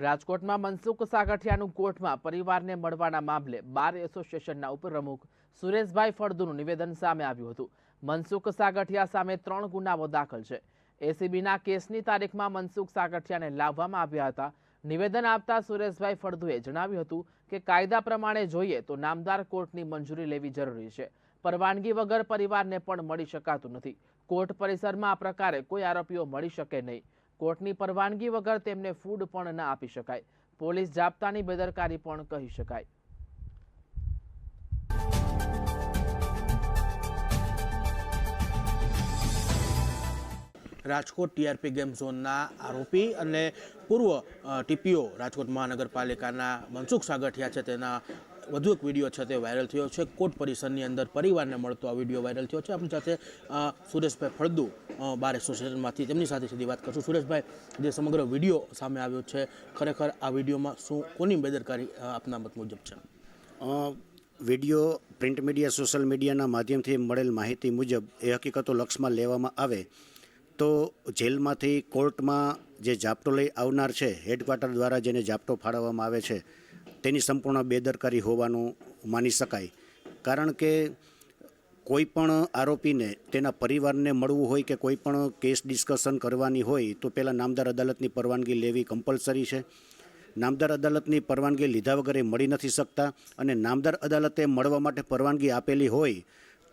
રાજકોટમાં મનસુખ સાગઠિયાનું કોર્ટમાં પરિવારને મળવાના મામલે બાર એસોસિએશનના ઉપપ્રમુખ સુરેશભાઈ ફળદુનું નિવેદન સામે આવ્યું હતું. મનસુખ સાગઠિયા સામે ત્રણ ગુનાઓ દાખલ છે. એસીબીના કેસની તારીખમાં મનસુખ સાગઠિયાને લાવવામાં આવ્યા હતા. નિવેદન આપતા સુરેશભાઈ ફળદુએ જણાવ્યું હતું કે કાયદા પ્રમાણે જોઈએ તો નામદાર કોર્ટની મંજૂરી લેવી જરૂરી છે. પરવાનગી વગર પરિવારને પણ મળી શકાતું નથી. કોર્ટ પરિસરમાં આ પ્રકારે કોઈ આરોપીઓ મળી શકે નહીં. કોર્ટની પરવાનગી વગર તેમને ફૂડ પણ ન આપી શકાય. પોલીસ જાપ્તાની બેદરકારી પણ કહી શકાય. રાજકોટ ટીઆરપી ગેમ ઝોનના આરોપી અને પૂર્વ ટીપીઓ રાજકોટ મહાનગરપાલિકાના મનસુખ સાગઠિયા છે. તેના વધુ એક વીડિયો છે તે વાયરલ થયો છે. કોર્ટ પરિસરની અંદર પરિવારને મળતો આ વીડિયો વાયરલ થયો છે. આપણી સાથે સુરેશભાઈ ફળદુ બાર એસોસિએશનમાંથી તેમની સાથે સીધી વાત કરશું. સુરેશભાઈ, જે સમગ્ર વીડિયો સામે આવ્યો છે, ખરેખર આ વિડીયોમાં શું, કોની બેદરકારી આપના મત મુજબ છે? વીડિયો પ્રિન્ટ મીડિયા, સોશિયલ મીડિયાના માધ્યમથી મળેલ માહિતી મુજબ એ હકીકતો લક્ષમાં લેવામાં આવે તો જેલમાંથી કોર્ટમાં જે જાપ્તો લઈ આવનાર છે, હેડક્વાર્ટર દ્વારા જેને જાપટો ફાળવવામાં આવે છે તેની સંપૂર્ણ બેદરકારી હોવાનું માની શકાય. કારણ કે કોઈ પણ આરોપીને તેના પરિવારને મળવું હોય કે કોઈ પણ કેસ ડિસ્કશન કરવાની હોય, તો પહેલાં નામદાર અદાલતની પરવાનગી લેવી કમ્પલસરી છે. નામદાર અદાલતની પરવાનગી લીધા વગર એ મળી નથી શકતા અને નામદાર અદાલતે મળવા માટે પરવાનગી આપેલી હોય,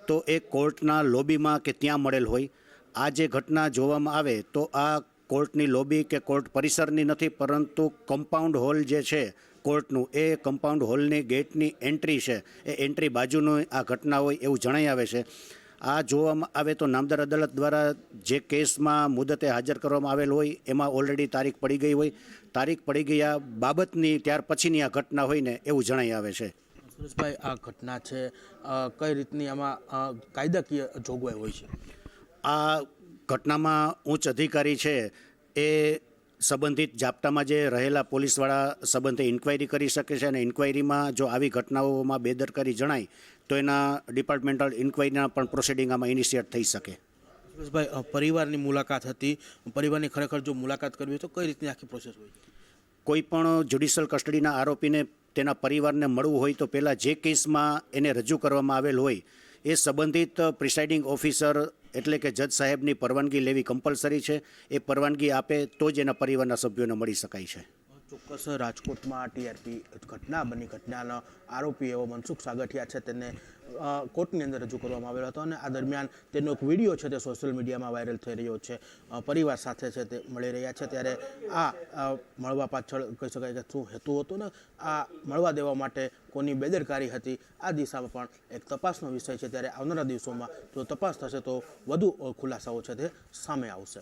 તો એ કોર્ટના લોબીમાં કે ત્યાં મળેલ હોય. આ જે ઘટના જોવામાં આવે, તો આ કોર્ટની લોબી કે કોર્ટ પરિસરની નથી, પરંતુ કમ્પાઉન્ડ હોલ જે છે કોર્ટનું એ કમ્પાઉન્ડ હોલની ગેટની એન્ટ્રી છે એ એન્ટ્રી બાજુનું આ ઘટના હોય એવું જણાઈ આવે છે. આ જોવામાં આવે તો નામદાર અદાલત દ્વારા જે કેસમાં મુદતે હાજર કરવામાં આવેલ હોય એમાં ઓલરેડી તારીખ પડી ગઈ હોય. તારીખ પડી ગયા બાબતની ત્યાર પછીની આ ઘટના હોય ને એવું જણાઈ આવે છે. સુરેશભાઈ આ ઘટના છે કઈ રીતની આમાં કાયદાકીય જોગવાઈ હોય છે? આ ઘટનામાં ઉચ્ચ અધિકારી છે એ સંબંધિત જાપ્તામાં જે રહેલા પોલીસવાળા સંબંધે ઇન્ક્વાયરી કરી શકે છે અને ઇન્ક્વાયરીમાં જો આવી ઘટનાઓમાં બેદરકારી જણાય તો એના ડિપાર્ટમેન્ટલ ઇન્ક્વાયરીના પણ પ્રોસિડિંગ આમાં ઇનિશિયેટ થઈ શકે. સુરેશભાઈ પરિવારની મુલાકાત હતી. પરિવારની ખરેખર જો મુલાકાત કરવી હોય તો કઈ રીતની આખી પ્રોસેસ હોય? કોઈ પણ જ્યુડિશિયલ કસ્ટડીના આરોપીને તેના પરિવારને મળવું હોય તો પહેલાં જે કેસમાં એને રજૂ કરવામાં આવેલ હોય એ સંબંધિત પ્રિસાઇડિંગ ઓફિસર એટલે કે જજ સાહેબની પરવાનગી લેવી કમ્પલસરી છે. એ પરવાનગી આપે તો જ એના પરિવારના સભ્યોને મળી શકાય છે. ચોક્કસ રાજકોટમાં ટીઆરપી ઘટના બની ઘટનાનો આરોપી એવો મનસુખ સાગઠિયા છે. તેને કોર્ટની અંદર રજૂ કરવામાં આવેલો હતો અને આ દરમિયાન તેનો એક વીડિયો છે તે સોશિયલ મીડિયામાં વાયરલ થઈ રહ્યો છે. પરિવાર સાથે છે તે મળી રહ્યા છે. ત્યારે આ મળવા પાછળ કહી શકાય કે શું હેતુ હતો ને આ મળવા દેવા માટે કોની બેદરકારી હતી આ દિશામાં પણ એક તપાસનો વિષય છે. ત્યારે આવનારા દિવસોમાં જો તપાસ થશે તો વધુ ખુલાસાઓ છે તે સામે આવશે.